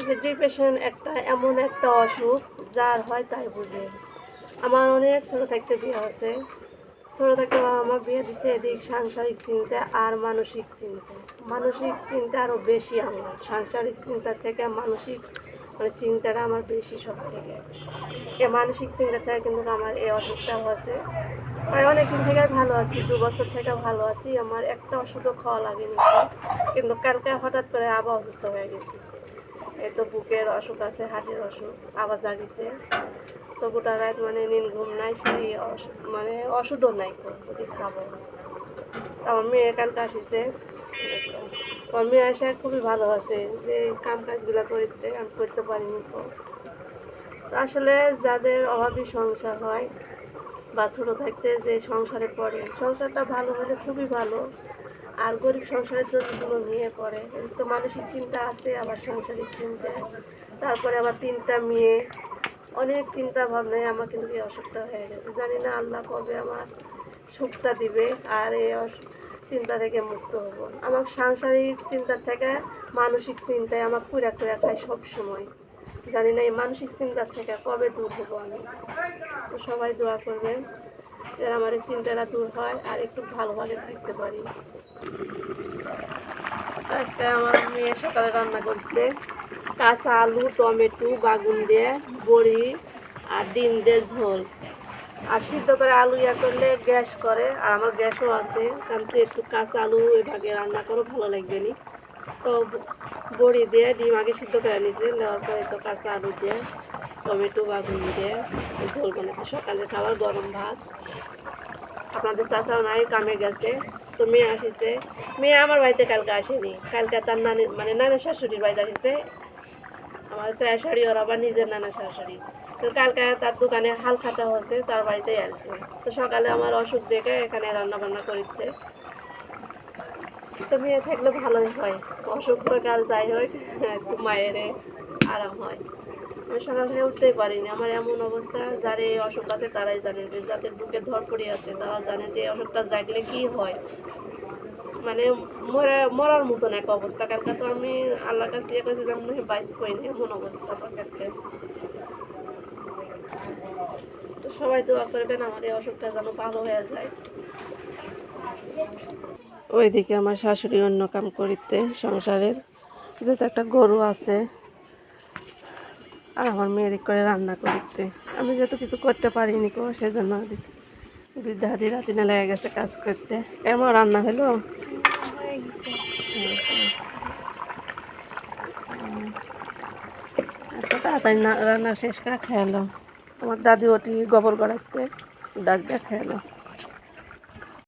যে ডিপ্রেশন একটা, এমন একটা অসুখ, যার হয় তাই বুঝে। আমার অনেক ছোটো থাকতে বিয়ে আছে ছোটো থাকতে বাবা মা বিয়ে দিছে এদিক সাংসারিক চিন্তা আর মানসিক চিন্তা। মানসিক চিন্তা আরও বেশি আমার। সাংসারিক চিন্তা থেকে মানসিক মানে চিন্তাটা আমার বেশি সব থেকে। এ মানসিক চিন্তা থেকে কিন্তু আমার এই অসুখটাও আছে আমি অনেকদিন থেকে ভালো আছি, দু বছর থেকে ভালো আছি। আমার একটা ওষুধও খাওয়া লাগেনি। কিন্তু কালকে হঠাৎ করে আবার অসুস্থ হয়ে গেছি। তো বুকের অসুখ আছে, হার্টের অসুখ, আবার জাগিছে। তো গোটা রাত মানে নীল ঘুম নাই, সেই মানে ওষুধও নাই যে খাব। আমার মেয়ে কালকে আসিছে। আমার মেয়ে আসে খুবই ভালো আছে, যে কাম কাজগুলো করতে, আমি করতে পারিনি তো আসলে যাদের অভাবী সংসার হয় বা ছোটো থাকতে যে সংসারে পড়ে, সংসারটা ভালো হলে খুবই ভালো। আর গরিব সংসারের জন্য কোনো মেয়ে করে। তো মানসিক চিন্তা আছে, আবার সাংসারিক চিন্তা। তারপরে আবার তিনটা মেয়ে। অনেক চিন্তা ভাবনায় আমার কিন্তু এই অসুখটা হয়ে গেছে। জানি না আল্লাহ কবে আমার সুখটা দিবে আর এই চিন্তা থেকে মুক্ত হব। আমার সাংসারিক চিন্তা থেকে মানসিক চিন্তায় আমার কুড়া কুড়া খায় সব সময় জানি না এই মানসিক চিন্তা থেকে কবে দূর হব আমি। তো সবাই দোয়া করবেন। যেন আমার এই চিন্তাটা দূর হয় আর একটু ভালোভাবে থাকতে পারি। আজকে আমার মেয়ে সকালে রান্না করতে কাঁচা আলু, টমেটো, বাগুন দিয়ে, বড়ি আর ডিম দিয়ে ঝোল। আর সিদ্ধ করে আলু ইয়া করলে গ্যাস করে, আর আমার গ্যাসও আছে, কারণ তুই একটু কাঁচা আলু এভাবে রান্না করো, ভালো লাগবে নি। তো বড়ি দিয়ে ডিম আগে সিদ্ধ করে নিয়েছে নেওয়ার পরে তো কাঁচা আলু দিয়ে টমেটো বাগুন দিয়ে ঝোল বানাতে। সকালে খাবার গরম ভাত। আপনাদের চাচাও নাই, কামে গেছে, তো মেয়ে আসিছে। মেয়ে আমার বাড়িতে কালকে আসেনি। কালকে তার নানি মানে নানা শাশুড়ির বাড়িতে আসিছে। আমার শাশুড়ি ওর আবার নিজের নানা শাশুড়ি। তো কালকে তার দোকানে হাল খাতা হয়েছে, তার বাড়িতেই আসছে। তো সকালে আমার অসুখ দেখে এখানে রান্না বান্না করিতে। তো মেয়ে থাকলে ভালোই হয়। অসুখ হোক আর যাই হোক, একটু মায়ের আরাম হয়। সকাল থেকে উঠতেই পারিনি। আমার এমন অবস্থা, যার এই অসুখ আছে তারাই জানে যে যাদের বুকে ধরপড়ি আছে তারা জানে যে অসুখটা জাগলে কি হয়। মানে মরা, মরার মতন এক অবস্থা। কালকে তো আমি আল্লাহ কাছে ইয়ে করেছি যেমন বাইশ করিনি, এমন অবস্থা কালকে তো সবাই দোয়া করবেন, আমার এই অসুখটা যেন ভালো হয়ে যায়। ওইদিকে আমার শাশুড়ি অন্য কাম করিতে সংসারের। যেহেতু একটা গরু আছে আর আমার মেয়েদিক করে রান্না করতে। আমি যেহেতু কিছু করতে পারিনি কো সেই জন্য বৃদ্ধা সেজন্য বৃদ্ধাদি রাতিনে লেগে গেছে কাজ করতে। এমন রান্না হলো? আচ্ছা তাড়াতাড়ি না- রান্না শেষ করে খেয়ালো আমার দাদি ওটি গোবর গড়াইতে ডাক দিয়ে খেয়ালো